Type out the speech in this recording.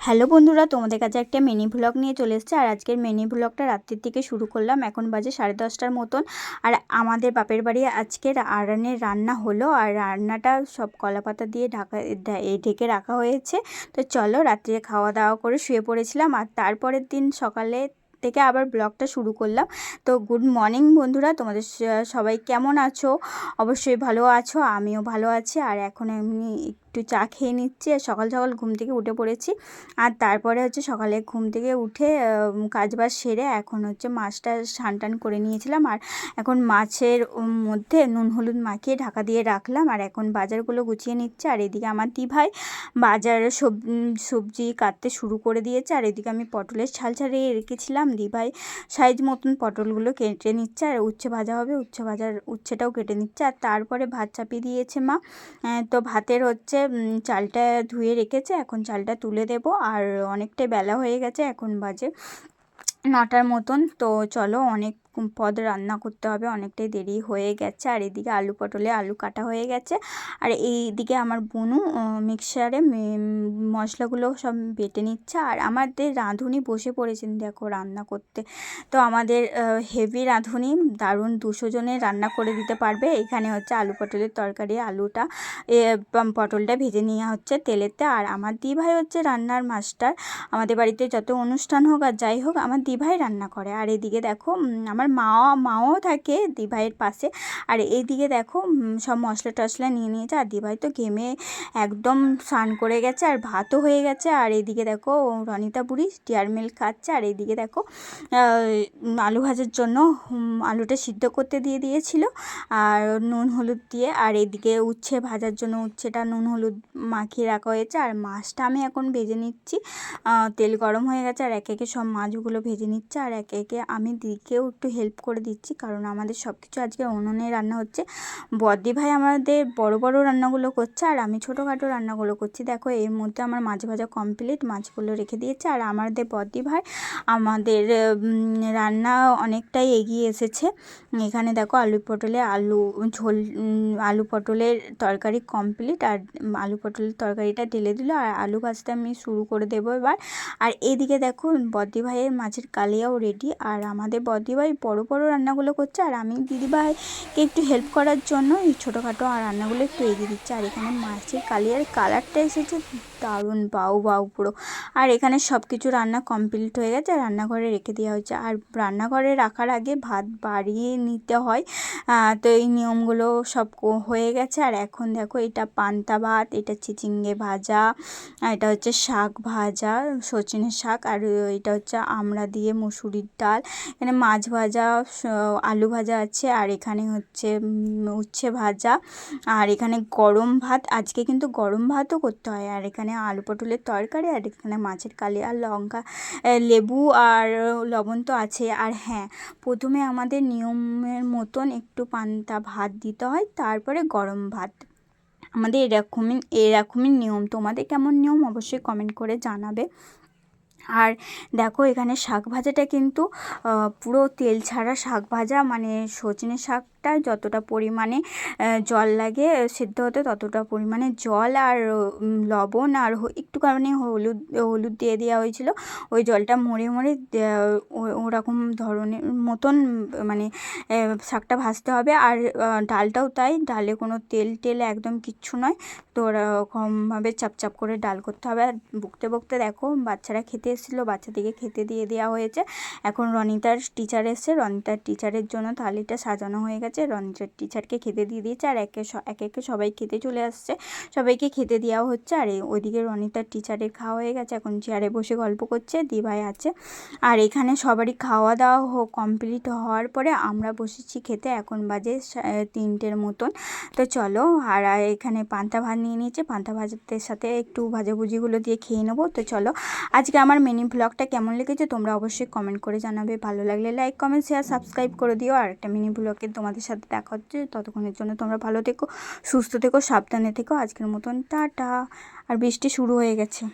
Hello বন্ধুরা, তোমাদের কাছে একটা মিনি ভ্লগ নিয়ে চলে এসেছে। আর আজকের মিনি ভ্লগটা রাত্রির থেকে শুরু করলাম। এখন বাজে সাড়ে দশটার মতন। আর আমাদের বাপের বাড়ি আজকের আরানের রান্না হলো। আর রান্নাটা সব কলাপাতা দিয়ে ঢাকা ঢেকে রাখা হয়েছে। তো চলো রাত্রে খাওয়া দাওয়া করে শুয়ে পড়েছিলাম। আর তারপরের দিন সকালে থেকে আবার ব্লগটা শুরু করলাম। তো গুড মর্নিং বন্ধুরা, তোমাদের সবাই কেমন আছো? অবশ্যই ভালো আছো, আমিও ভালো আছি। আর এখন এমনি একটু চা খেয়ে নিচ্ছি আর সকাল সকাল ঘুম থেকে উঠে পড়েছি। আর তারপরে হচ্ছে সকালে ঘুম থেকে উঠে কাজবাজ সেরে এখন হচ্ছে মাছটা টান করে নিয়েছিলাম। আর এখন মাছের মধ্যে নুন হলুদ মাখিয়ে ঢাকা দিয়ে রাখলাম। আর এখন বাজারগুলো গুছিয়ে নিচ্ছে। আর এদিকে আমার দি ভাই বাজারে সব সবজি কাটতে শুরু করে দিয়েছে। আর এদিকে আমি পটলের ছাল ছাড়িয়ে রেখেছিলাম। দি ভাই। সাইজ মতন পটলগুলো কেটে নিচ্ছে আর উচ্ছে ভাজা হবে, উচ্ছে ভাজার উচ্ছেটাও কেটে নিচ্ছে। আর তারপরে ভাত চাপিয়ে দিয়েছে মা। তো ভাতের হচ্ছে চালটা ধুয়ে রেখেছে, এখন চালটা তুলে দেব। আর অনেকটাই বেলা হয়ে গেছে, এখন বাজে নটার মতন। তো চলো, অনেক পদ রান্না করতে হবে অনেকটাই দেরি হয়ে গেছে। আর এদিকে আলু পটলে আলু কাটা হয়ে গেছে। আর এইদিকে আমার বোনু মিক্সারে মশলাগুলো সব বেটে নিচ্ছে। আর আমাদের রাঁধুনি বসে পড়েছেন দেখো রান্না করতে। তো আমাদের হেভি রাঁধুনি দারুণ দুশো জনের রান্না করে দিতে পারবে। এখানে হচ্ছে আলু পটলের তরকারি আলুটা পটলটা ভেজে নেওয়া হচ্ছে তেলেতে। আর আমার দিভাই হচ্ছে রান্নার মাস্টার। আমাদের বাড়িতে যত অনুষ্ঠান হোক আর যাই হোক আমার দিভাই রান্না করে। আর এদিকে দেখো উম, আমার মাও মাও থাকে দিভাইয়ের পাশে। আর এইদিকে দেখো সব মশলা টশলা নিয়ে নিয়েছে। আর দিভাই তো ঘেমে একদম স্নান করে গেছে আর ভাতও হয়ে গেছে। আর এইদিকে দেখো রনিতা বুড়ি স্টিয়ার মিল খাচ্ছে। আর এইদিকে দেখো আলু ভাজার জন্য আলুটা সিদ্ধ করতে দিয়ে দিয়েছিল। আর নুন হলুদ দিয়ে, আর এদিকে উচ্ছে ভাজার জন্য উচ্ছেটা নুন হলুদ মাখিয়ে রাখা হয়েছে। আর মাছটা আমি এখন ভেজে নিচ্ছি। তেল গরম হয়ে গেছে। আর একে একে সব মাছগুলো ভেজে নিচ্ছে। আর একে একে আমি দিকেও একটু হেল্প করে দিচ্ছি। কারণ আমাদের সব কিছু আজকে উনুনে রান্না হচ্ছে। বদ্দি ভাই আমাদের বড় বড় রান্নাগুলো করছে আর আমি ছোটোখাটো রান্নাগুলো করছি। দেখো, এর মধ্যে আমার মাছ ভাজা কমপ্লিট মাছগুলো রেখে দিয়েছে। আর আমাদের বদ্দি ভাই আমাদের রান্না অনেকটাই এগিয়ে এসেছে। এখানে দেখো আলু পটলে আলু, ঝোল আলু পটলের তরকারি কমপ্লিট আর আলু পটলের তরকারিটা ঢেলে দিল। আর আলু ভাজতে আমি শুরু করে দেবো এবার। আর এইদিকে দেখো বদ্দি ভাইয়ের মাছের কালিয়াও রেডি আর আমাদের বদ্দি ভাই বড়ো বড়ো রান্নাগুলো করছে। আর আমি দিদিভাইকে একটু হেল্প করার জন্য এই ছোটোখাটো আর রান্নাগুলো একটু এগিয়ে দিচ্ছে। আর এখানে মাছের কালিয়ার কালারটা এসেছে, দারুণ, বাউ বাউ পুরো। আর এখানে সব কিছু রান্না কমপ্লিট হয়ে গেছে, রান্নাঘরে রেখে দেওয়া হয়েছে। আর রান্নাঘরে রাখার আগে ভাত বাড়িয়ে নিতে হয়। তো এই নিয়মগুলো সব হয়ে গেছে। আর এখন দেখো এটা পান্তা ভাত, এটা চিচিঙ্গে ভাজা এটা হচ্ছে শাক ভাজা সজনের শাক। আর এটা হচ্ছে আমড়া দিয়ে মুসুরির ডাল। এখানে মাছ ভাজা স- আলু ভাজা আছে আর এখানে হচ্ছে উচ্ছে ভাজা। আর এখানে গরম ভাত, আজকে কিন্তু গরম ভাতও করতে হয়। আর এখানে আলু পটলের তরকারি আর এখানে মাছের কালি আর লঙ্কা লেবু আর লবণ তো আছে। আর হ্যাঁ প্রথমে আমাদের নিয়মের মতন একটু পান্তা ভাত দিতে হয়, তারপরে গরম ভাত। আমাদের এরকমই এরকমই নিয়ম। তোমাদের কেমন নিয়ম? অবশ্যই কমেন্ট করে জানাবে। আর দেখো এখানে শাক ভাজাটা কিন্তু পুরো তেল ছাড়া শাক ভাজা মানে সজনে শাকটা যতটা পরিমাণে জল লাগে সেদ্ধ হতে ততটা পরিমাণে জল আর লবণ আর একটু একটুখানি হলুদ হলুদ দিয়ে দেওয়া হয়েছিল। ওই জলটা মরে মরে ওরকম ধরনের মতন মানে শাকটা ভাজতে হবে। আর ডালটাও তাই, ডালে কোনো তেল টেল একদম কিচ্ছু নয়। তো ওরকমভাবে চাপ চাপ করে ডাল করতে হবে। আর বকতে বকতে দেখো, বাচ্চারা খেতে এসেছিল, বাচ্চাদেরকে খেতে দিয়ে দেওয়া হয়েছে। এখন রনিতার টিচার এসছে। রনিতার টিচারের জন্য থালিটা সাজানো হয়ে গেছে। রনিতার টিচারকে খেতে দিয়ে দিয়েছে আর একে একে একে সবাই খেতে চলে আসছে। সবাইকে খেতে দেওয়া হচ্ছে আর ওইদিকে রনিতার টিচারের খাওয়া হয়ে গেছে। এখন চেয়ারে বসে গল্প করছে, দিভাই আছে। আর এখানে সবারই খাওয়া দাওয়া কমপ্লিট হওয়ার পরে আমরা বসেছি খেতে। এখন বাজে তিনটের মতন। তো চলো, আর এখানে পান্তা ভাত নিয়ে নিয়েছে। পান্তা ভাতের সাথে একটু ভাজাভুজিগুলো দিয়ে খেয়ে নেব। তো চলো, আজকে আমার মিনি ব্লগটা কেমন লেগেছে তোমরা অবশ্যই কমেন্ট করে জানাবে। ভালো লাগলে লাইক কমেন্ট শেয়ার সাবস্ক্রাইব করে দিও। আর একটা মিনি ব্লগে তোমাদের সাথে দেখা হচ্ছে। ততক্ষণের জন্য তোমরা ভালো থেকো, সুস্থ থেকো, সাবধানে থেকো। আজকের মতন টাটা। আর বৃষ্টি শুরু হয়ে গেছে।